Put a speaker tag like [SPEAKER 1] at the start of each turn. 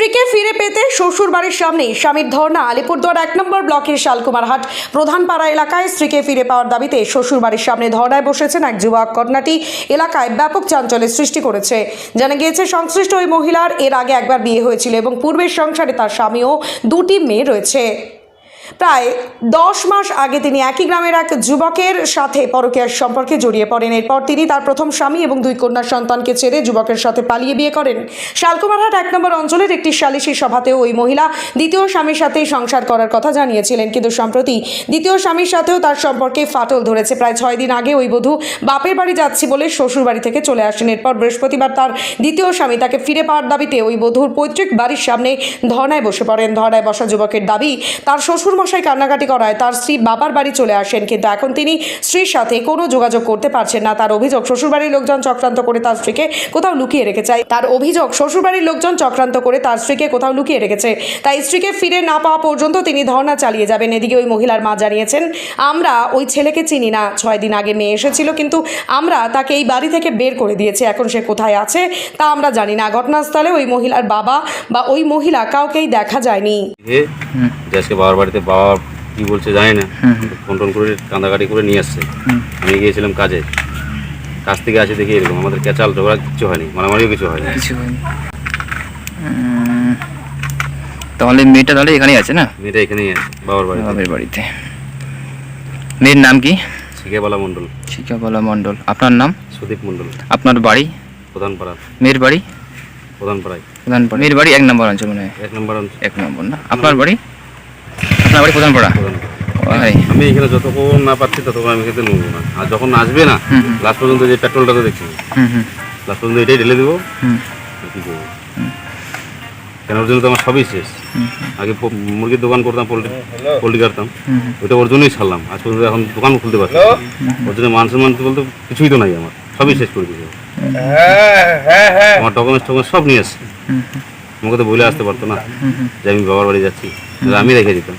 [SPEAKER 1] স্ত্রীকে ফিরে পেতে শ্বশুর বাড়ির সামনে স্বামীর ধর্ণা, আলিপুরদুয়ার এক নম্বর ব্লকের শালকুমারহাট। প্রধানপাড়া এলাকায় স্ত্রীকে ফিরে পাওয়ার দাবিতে শ্বশুর বাড়ির সামনে ধর্ণায় বসেছেন এক যুবক। ঘটনাটি এলাকায় ব্যাপক চাঞ্চল্যের সৃষ্টি করেছে। জানা গিয়েছে, সংশ্লিষ্ট ওই মহিলার এর আগে একবার বিয়ে হয়েছিল এবং পূর্বের সংসারে তার স্বামীও দুটি মেয়ে রয়েছে। প্রায় দশ মাস আগে তিনি একই গ্রামের এক যুবকের সাথে পরকীয়ার সম্পর্কে জড়িয়ে পড়েন। এরপর তিনি তার প্রথম স্বামী এবং দুই কন্যা সন্তানকে ছেড়ে যুবকের সাথে পালিয়ে বিয়ে করেন। শালকুমারহাট এক নম্বর অঞ্চলের একটি সালিশি সভাতেও ওই মহিলা দ্বিতীয় স্বামীর সাথেই সংসার করার কথা জানিয়েছিলেন। কিন্তু সম্প্রতি দ্বিতীয় স্বামীর সাথেও তার সম্পর্কে ফাটল ধরেছে। প্রায় ছয় দিন আগে ওই বধূ বাপের বাড়ি যাচ্ছি বলে শ্বশুর বাড়ি থেকে চলে আসেন। এরপর বৃহস্পতিবার তার দ্বিতীয় স্বামী তাকে ফিরে পাওয়ার দাবিতে ওই বধূর পৈতৃক বাড়ির সামনে ধর্নায় বসে পড়েন। ধর্নায় বসা যুবকের দাবি, তার শ্বশুর মশাই কান্নাকাটি করায় তার স্ত্রী বাবার বাড়ি চলে আসেন কিন্তু এখন তিনি স্ত্রীর সাথে কোনো যোগাযোগ করতে পারছেন না। তার অভিযোগ শ্বশুরবাড়ির লোকজন চক্রান্ত করে তার স্ত্রীকে কোথাও লুকিয়ে রেখে রেখেছে। তার অভিযোগ শ্বশুরবাড়ির লোকজন চক্রান্ত করে তার স্ত্রীকে কোথাও লুকিয়ে রেখেছে। তাই স্ত্রীকে ফিরে না পাওয়া পর্যন্ত তিনি ধর্ণা চালিয়ে যাবেন। এদিকে ওই মহিলার মা জানিয়েছেন আমরা ওই ছেলেকে চিনি না। ছয় দিন আগে মেয়ে এসেছিল কিন্তু আমরা তাকে এই বাড়ি থেকে বের করে দিয়েছি। এখন সে কোথায় আছে তা আমরা জানি না। ঘটনাস্থলে ওই মহিলার বাবা বা ওই মহিলা কাউকেই দেখা যায়নি।
[SPEAKER 2] যে আজকে বাবার বাড়িতে বাবা কি বলছে জানি না। ফোন টোন করে কাঁদাকাটি করে নিয়ে আসছে। আমি গিয়েছিলাম কাজে। কাজ থেকে আসে দেখি এরকম আমাদের ক্যাচাল ঝগড়া কিছু হয়নি মারামারিও কিছু হয়নি।
[SPEAKER 3] কিছু হয়নি। তাহলে মেয়েটা তাহলে এখানেই আছে না?
[SPEAKER 2] মেয়েটা এখানেই আছে বাবার বাড়িতে।
[SPEAKER 3] বাবের বাড়িতে। মেয়ের নাম কি?
[SPEAKER 2] শিখেবালা মণ্ডল।
[SPEAKER 3] শিকাবালা মণ্ডল। আপনার নাম?
[SPEAKER 2] সুদীপ মণ্ডল।
[SPEAKER 3] আপনার বাড়ি?
[SPEAKER 2] প্রধানপাড়া।
[SPEAKER 3] মেয়ের বাড়ি?
[SPEAKER 2] প্রধানপাড়ায়।
[SPEAKER 3] প্রধানপাড়া। মেয়ের বাড়ি এক নম্বর অঞ্চল মনে
[SPEAKER 2] এক নম্বর
[SPEAKER 3] এক নম্বর না? আপনার বাড়ি? আপনার বাড়ি প্রধানপাড়া ওই
[SPEAKER 2] আমি এখানে যতক্ষণ না পাচ্ছি ততক্ষণ আমি খেতে নেব না। আর যখন আসবে না। লাস্ট পর্যন্ত যে পেট্রোলটা তো দেখছি।
[SPEAKER 3] হুম হুম।
[SPEAKER 2] লাস্ট পর্যন্ত এটাই ঢেলে দেবো। কি করব? কেন ওর জন্য তো আমার সবই শেষ। আগে মুরগির দোকান করতাম পোলট্রি পোলট্রি কাটতাম। ওইটা ওর জন্যই ছাড়লাম। আজ পর্যন্ত এখন দোকান খুলতে পারছি ওর জন্য মান সম্মান তো বলতে কিছুই তো নাই আমার। সবই শেষ করে দিয়েছে। ও। আমার ডকুমেন্টস টকুমেন্টস সব নিয়ে আসছে। আমাকে তো বলে আসতে পারতো না যে আমি বাবার বাড়ি যাচ্ছি। তাহলে আমি রেখে দিতাম।